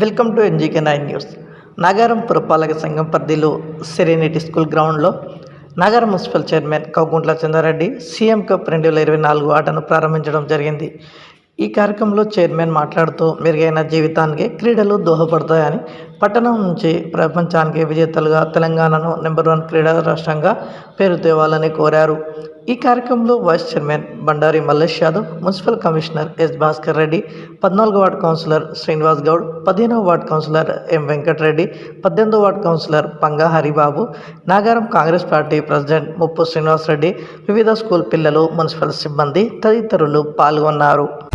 Welcome to NGK nine news. నగరం పురపాలక సంఘం పరిధిలో సెరెనిటీ స్కూల్ గ్రౌండ్లో నగర municipal chairman Kouguntla Chandrareddy CM cup రెండు వేల ఇరవై నాలుగు ఆటను ప్రారంభించడం జరిగింది. ఈ కార్యక్రమంలో చైర్మన్ మాట్లాడుతూ మెరుగైన జీవితానికి క్రీడలు దోహదపడతాయని పట్టణం నుంచి ప్రపంచానికి విజేతలుగా తెలంగాణను నెంబర్ వన్ క్రీడా రాష్ట్రంగా పేరు తేవాలని కోరారు. ఈ కార్యక్రమంలో vice chairman Bandari Mallesh Yadav municipal commissioner S Bhaskar Reddy పద్నాలుగో వార్డు కౌన్సిలర్ శ్రీనివాస్ గౌడ్ పదిహేనవ వార్డు కౌన్సిలర్ ఎం వెంకటరెడ్డి పద్దెనిమిదో ward councillor Panga Haribabu Nagaram Congress party president Muppu Srinivas Reddy వివిధ స్కూల్ పిల్లలు మున్సిపల్ సిబ్బంది తదితరులు పాల్గొన్నారు.